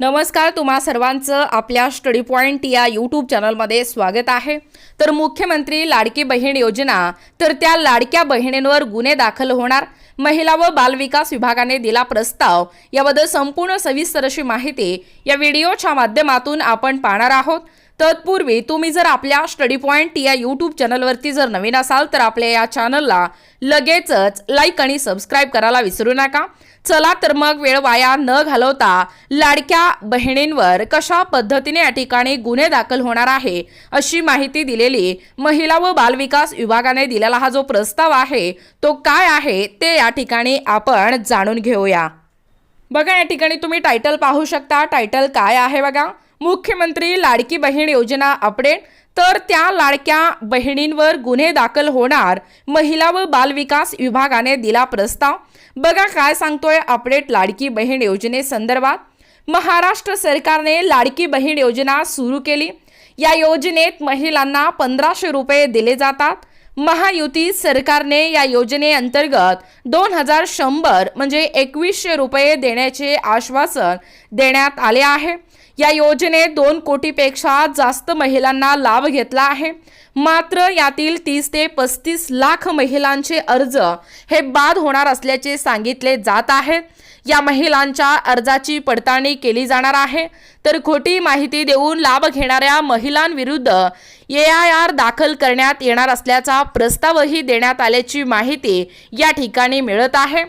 नमस्कार तुम्हा सर्वांचं आपल्या स्टडी पॉईंट या यूट्यूब चॅनलमध्ये स्वागत आहे. तर मुख्यमंत्री लाडकी बहीण योजना तर त्या लाडक्या बहिणींवर गुन्हे दाखल होणार. महिला व बालविकास विभागाने दिला प्रस्ताव. याबद्दल संपूर्ण सविस्तर अशी माहिती या व्हिडिओच्या माध्यमातून आपण पाहणार आहोत. तत्पूर्वी तुम्ही जर आपल्या स्टडी पॉईंट या यूट्यूब चॅनलवरती जर नवीन असाल तर आपल्या या चॅनलला लगेचच लाईक आणि सबस्क्राईब करायला विसरू नका. चला तर मग वेळ वाया न घालवता लाडक्या बहिणींवर कशा पद्धतीने या ठिकाणी गुन्हे दाखल होणार आहे अशी माहिती दिलेली महिला व बालविकास विभागाने दिलेला हा जो प्रस्ताव आहे तो काय आहे ते या ठिकाणी आपण जाणून घेऊया. बघा या ठिकाणी तुम्ही टायटल पाहू शकता. टायटल काय आहे बघा? मुख्यमंत्री लाडकी बहीण योजना अपडेट तर त्या लाडक्या बहिणींवर गुन्हे दाखल होणार महिला व बालविकास विभागाने दिला प्रस्ताव. बघा काय सांगतोय अपडेट लाडकी बहीण योजनेसंदर्भात महाराष्ट्र सरकारने लाडकी बहीण योजना सुरू केली. या योजनेत महिलांना पंधराशे रुपये दिले जातात. महायुती सरकारने या योजनेअंतर्गत दोन हजार शंभर म्हणजे एकवीसशे रुपये देण्याचे आश्वासन देण्यात आले आहे. या योजनेत दोन कोटीपेक्षा जास्त महिलांना लाभ घेतला आहे. मात्र यातील तीस ते पस्तीस लाख महिलांचे अर्ज हे बाद होणार असल्याचे सांगितले जात आहे. या महिलांच्या अर्जाची पडताळणी केली जाणार आहे. तर खोटी माहिती देऊन लाभ घेणाऱ्या महिलांविरुद्ध ए आय आर दाखल करण्यात येणार असल्याचा प्रस्तावही देण्यात आल्याची माहिती या ठिकाणी मिळत आहे.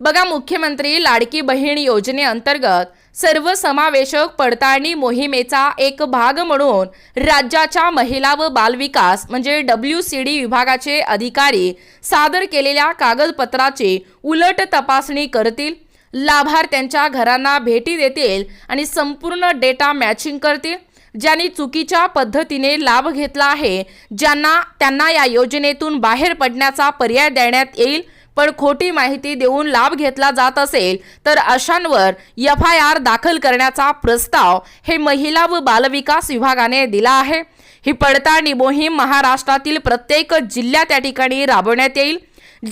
बघा मुख्यमंत्री लाडकी बहीण योजनेअंतर्गत सर्वसमावेशक पडताळणी मोहिमेचा एक भाग म्हणून राज्याच्या महिला व बालविकास म्हणजे डब्ल्यू सी डी विभागाचे अधिकारी सादर केलेल्या कागदपत्राची उलट तपासणी करतील लाभार्थ्यांच्या घरांना भेटी देतील आणि संपूर्ण डेटा मॅचिंग करतील ज्यांनी चुकीच्या पद्धतीने लाभ घेतला आहे ज्यांना त्यांना या योजनेतून बाहेर पडण्याचा पर्याय देण्यात येईल पण खोटी माहिती देऊन लाभ घेतला जात असेल तर अशांवर एफ आय आर दाखल करण्याचा प्रस्ताव हे महिला व बालविकास विभागाने दिला आहे. ही पडताळणी मोहीम महाराष्ट्रातील प्रत्येक जिल्ह्यात त्या ठिकाणी राबवण्यात येईल.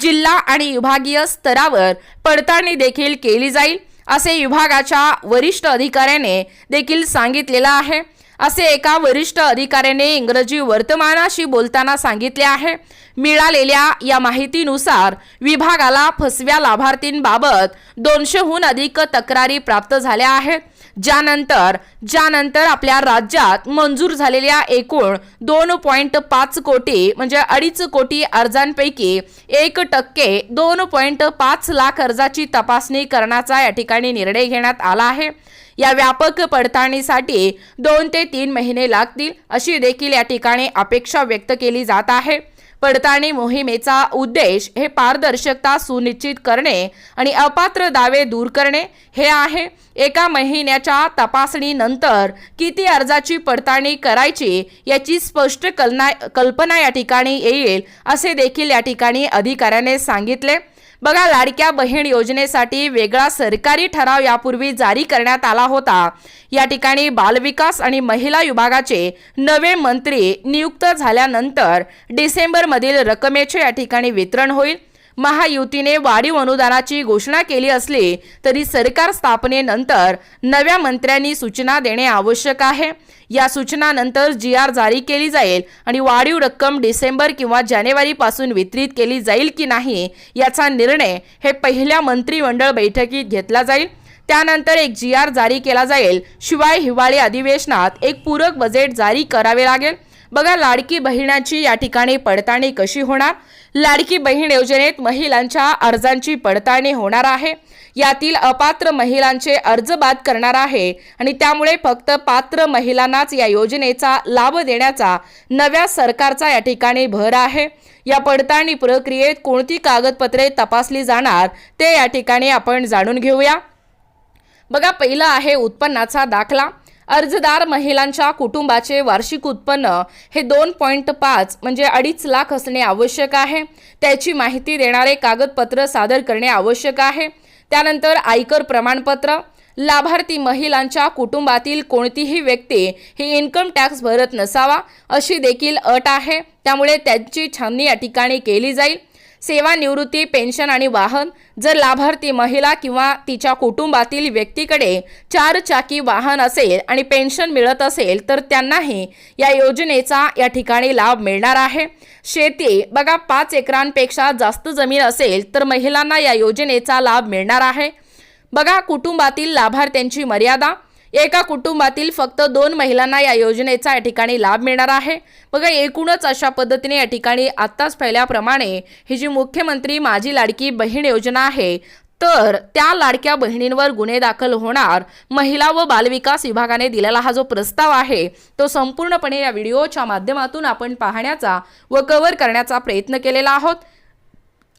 जिल्हा आणि विभागीय स्तरावर पडताळणी देखील केली जाईल असे विभागाच्या वरिष्ठ अधिकाऱ्याने देखील सांगितलेलं आहे. असे एका वरिष्ठ अधिकाऱ्याने इंग्रजी वर्तमानाशी बोलताना सांगितले आहे. मिळालेल्या या माहितीनुसार विभागाला फसव्या लाभार्थींबाबत दोनशेहून अधिक तक्रारी प्राप्त झाल्या आहेत. ज्यानंतर ज्यानंतर आपल्या राज्यात मंजूर झालेल्या एकूण दोन पॉईंट पाच कोटी म्हणजे अडीच कोटी अर्जांपैकी एक टक्के दोन पॉईंट पाच लाख अर्जाची तपासणी करण्याचा या ठिकाणी निर्णय घेण्यात आला आहे. या व्यापक पडताळणीसाठी दोन ते तीन महिने लागतील अशी देखील या ठिकाणी अपेक्षा व्यक्त केली जात आहे. पडताळणी मोहिमेचा उद्देश हे पारदर्शकता सुनिश्चित करणे आणि अपात्र दावे दूर करणे हे आहे. एका महिन्याच्या तपासणीनंतर किती अर्जाची पडताळणी करायची याची स्पष्ट कल्पना कल्पना या ठिकाणी येईल असे देखील या ठिकाणी अधिकाऱ्याने सांगितले. बघा लाडक्या बहीण योजनेसाठी वेगळा सरकारी ठराव यापूर्वी जारी करण्यात आला होता. या ठिकाणी बालविकास आणि महिला विभागाचे नवे मंत्री नियुक्त झाल्यानंतर डिसेंबरमधील रकमेचे या ठिकाणी वितरण होईल. महायुतीने वाढीव अनुदानाची घोषणा केली असली तरी सरकार स्थापनेनंतर नव्या मंत्र्यांनी सूचना देणे आवश्यक आहे. या सूचनानंतर जी आर जारी केली जाईल आणि वाढीव रक्कम डिसेंबर किंवा जानेवारीपासून वितरित केली जाईल की नाही याचा निर्णय हे पहिल्या मंत्रिमंडळ बैठकीत घेतला जाईल. त्यानंतर एक जी आर जारी केला जाईल. शिवाय हिवाळी अधिवेशनात एक पूरक बजेट जारी करावे लागेल. बघा लाडकी बहिणाची या ठिकाणी पडताळणी कशी होणार? लाडकी बहीण योजनेत महिलांच्या अर्जांची पडताळणी होणार आहे. यातील अपात्र महिलांचे अर्ज बाद करणार आहे आणि त्यामुळे फक्त पात्र महिलांनाच या योजनेचा लाभ देण्याचा नव्या सरकारचा या ठिकाणी भर आहे. या पडताळणी प्रक्रियेत कोणती कागदपत्रे तपासली जाणार ते या ठिकाणी आपण जाणून घेऊया. बघा पहिलं आहे उत्पन्नाचा दाखला. अर्जदार महिलांच्या कुटुंबाचे वार्षिक उत्पन्न हे दोन पॉईंट पाच म्हणजे अडीच लाख असणे आवश्यक आहे. त्याची माहिती देणारे कागदपत्र सादर करणे आवश्यक आहे. त्यानंतर आयकर प्रमाणपत्र. लाभार्थी महिलांच्या कुटुंबातील कोणतीही व्यक्ती ही इन्कम टॅक्स भरत नसावा अशी देखील अट आहे. त्यामुळे त्यांची छाननी या ठिकाणी केली जाईल. सेवानिवृत्ती पेन्शन आणि वाहन. जर लाभार्थी महिला किंवा तिच्या कुटुंबातील व्यक्तीकडे चार चाकी वाहन असेल आणि पेन्शन मिळत असेल तर त्यांनाही या योजनेचा या ठिकाणी लाभ मिळणार आहे. शेती बघा पाच एकरांपेक्षा जास्त जमीन असेल तर महिलांना या योजनेचा लाभ मिळणार आहे. बघा कुटुंबातील लाभार्थ्यांची मर्यादा. एका कुटुंबातील फक्त दोन महिलांना या योजनेचा या ठिकाणी लाभ मिळणार आहे. बघा एकूणच अशा पद्धतीने या ठिकाणी आत्ताच पहिल्याप्रमाणे ही जी मुख्यमंत्री माझी लाडकी बहीण योजना आहे तर त्या लाडक्या बहिणींवर गुन्हे दाखल होणार महिला व बालविकास विभागाने दिलेला हा जो प्रस्ताव आहे तो संपूर्णपणे या व्हिडिओच्या माध्यमातून आपण पाहण्याचा व कव्हर करण्याचा प्रयत्न केलेला आहोत.